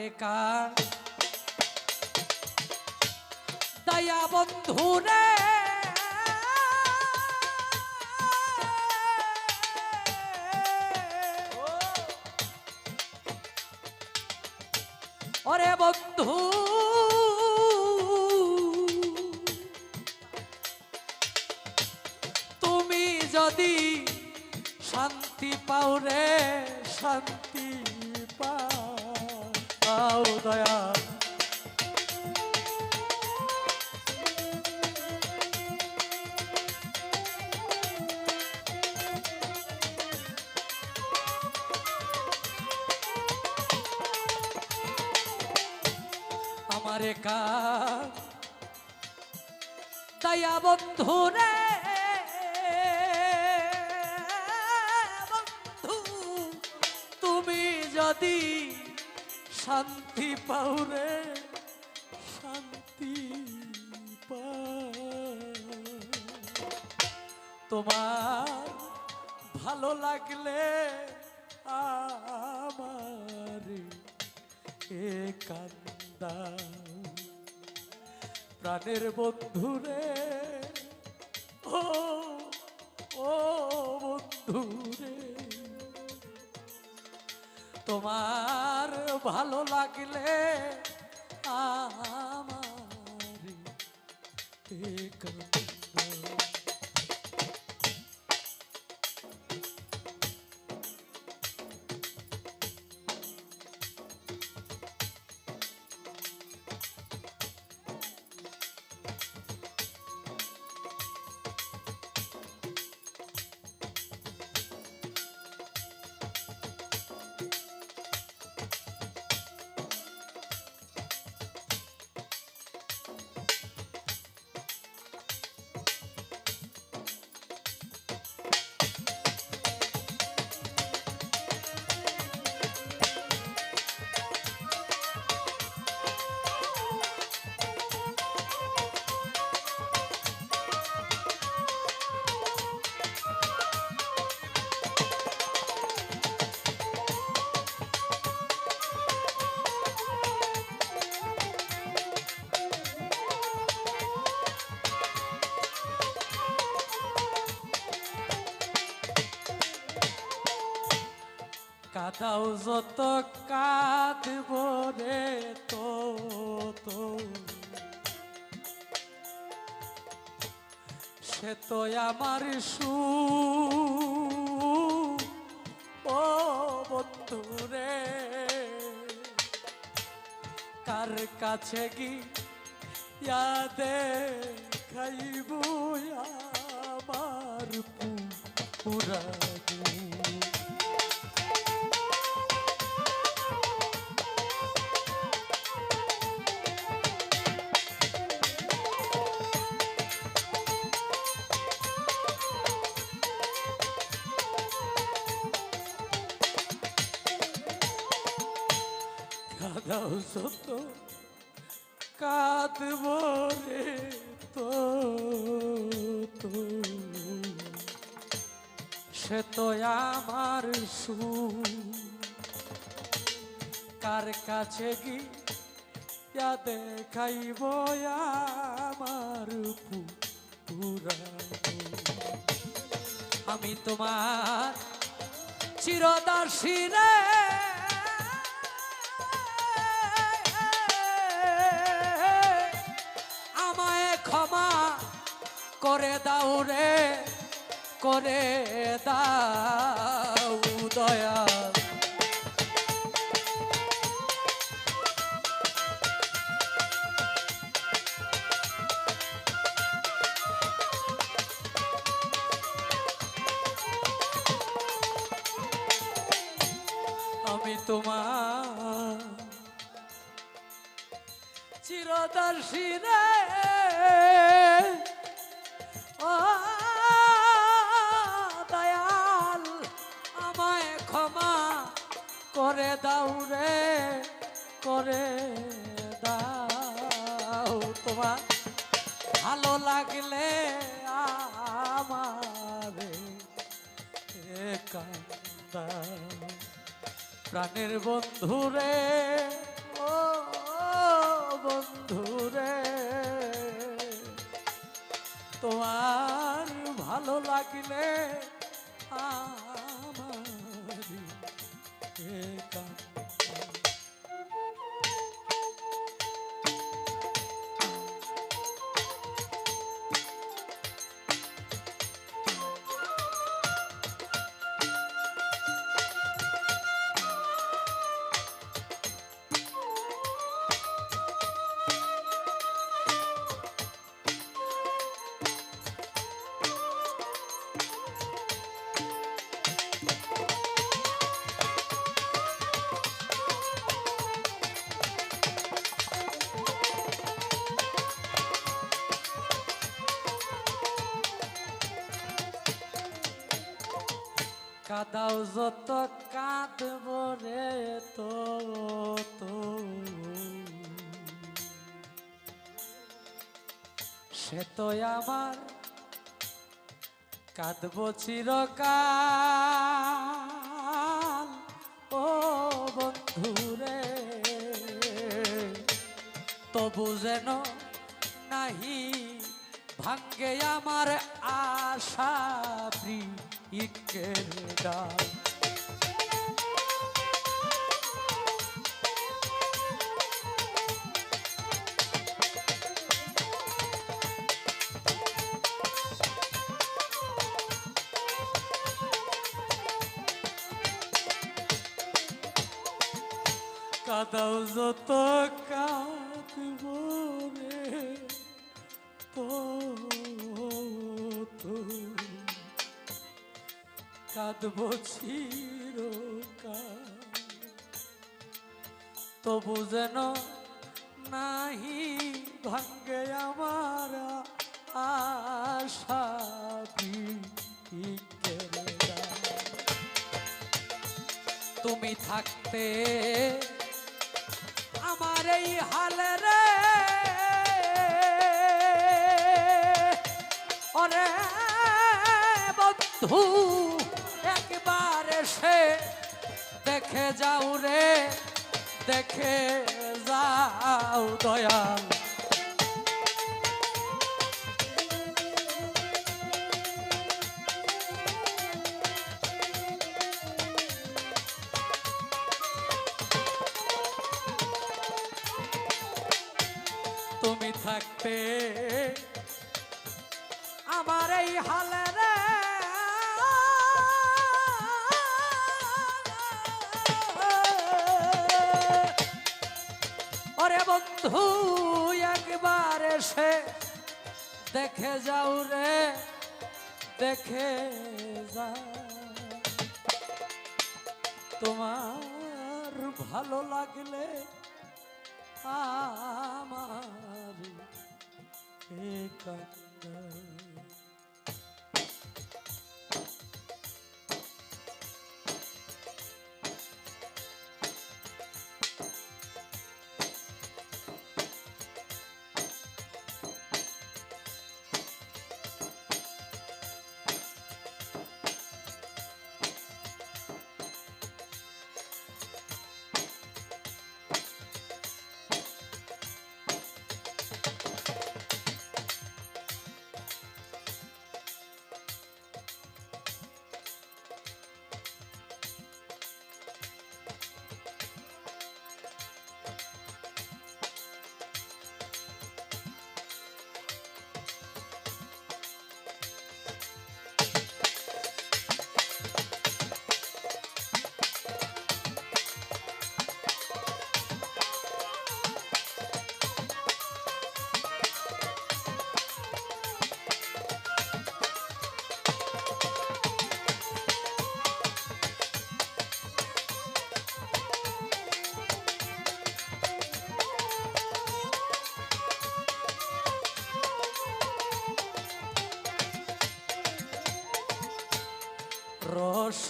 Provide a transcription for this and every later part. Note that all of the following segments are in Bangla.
আমারে কার? দয়া বন্ধু রে। ওরে বন্ধু তুমি যদি শান্তি পাও রে শান্তি। দয়া। আমারে কা দয়া বন্ধু রে বন্ধু তুমি যদি শান্তি পাও রে, শান্তি তোমার ভালো লাগলে আমার এ কান্দা প্রাণের বন্ধুরে ও ও বন্ধুরে তোমার ভালো লাগলে আমার কাদাও যত কাঁদব রে তো সে তো আমার সু ও বন্ধু কার কাছে গি ইয়াদে খাইব আমার পুরা সত কাঁদব রে তো সে তো আমার সু কার কাছে গি দেখাইব আমার পুরা আমি তোমার চিরদাসী রে। দাও রে করে দাও দয়া। আমি তোমার চিরদর্শী রে। করে দাও রে, করে দাও। তোমার ভালো লাগলে আমারে প্রাণের বন্ধু রে, ও বন্ধু রে, তোমার ভালো লাগলে আমার seca কাদাও যত কাঁদব রে তো সে তো আমার কাঁদব চিরকাল, ও বন্ধুরে তবু যেন নাহি ভাঙ্গে আমার আশা প্রিয়ের ডাল কাদাও যত কাঁদব কাঁদব তবু যেন নাহি ভাঙ্গে আমার আশা। তুমি থাকতে আমার এই হালে রে ওরে বন্ধু দেখে যাও রে দেখে যাও দয়াল। তুমি থাকতে আমার এই হালে বন্ধু একবার এসে দেখে যাও রে দেখে যাও। তোমার ভালো লাগলে আমার একান্ত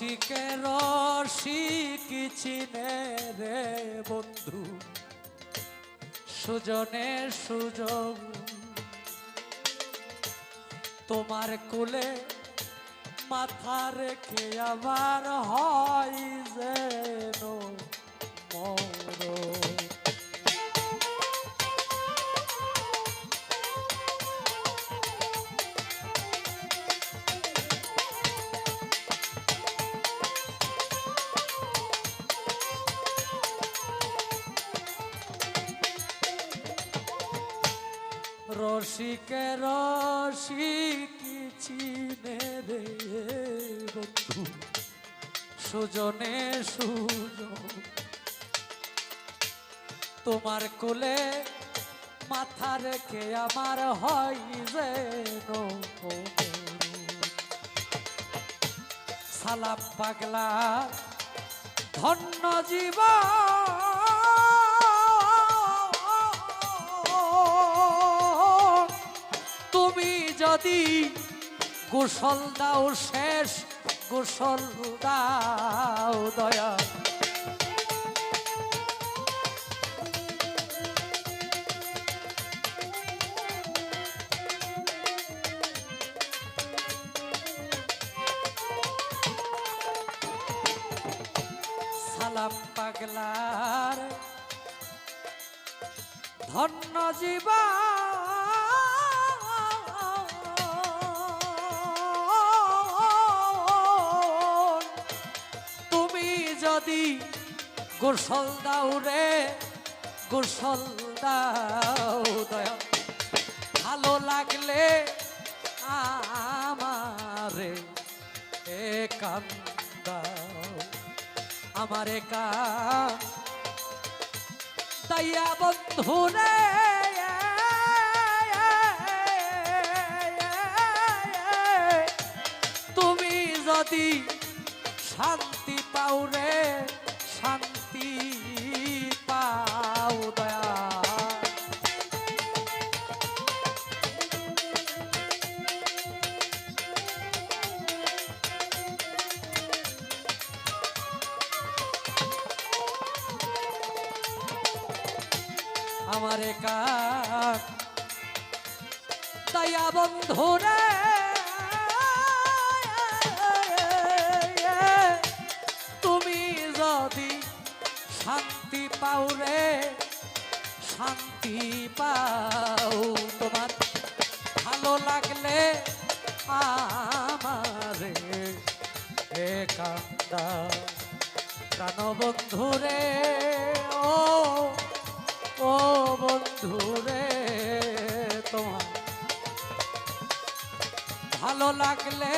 রসিকে রসিক চিনে রে বন্ধু। সুজনে সুযোগ তোমার কুলে মাথা রেখে আবার হয় যেন। রসিকে, রসিকি চিনে রে বন্ধু। সুজনে, সুজন। তোমার কোলে মাথা রেখে আমার হয় যেন সালাম পাগলা, ধন্য জীব যদি গোসল দাও শেষ গোসল দাও দয়া। সালাম পাগলার ধন্য জীবা যদি গোসল দাও রে, গোসল দাও দয়া। ভালো লাগলে আমারে এ কান্দাও আমার একা তাইয়া বন্ধুরে তুমি যদি শান্তি রে শান্তি পাও দয়া। আমার কান দয়া বন্ধুরে শান্তি পাও রে, শান্তি পাও তোমার। ভালো লাগলে আমারে এ কান্দা। প্রাণ বন্ধুরে ও ও বন্ধুরে তোমার। ভালো লাগলে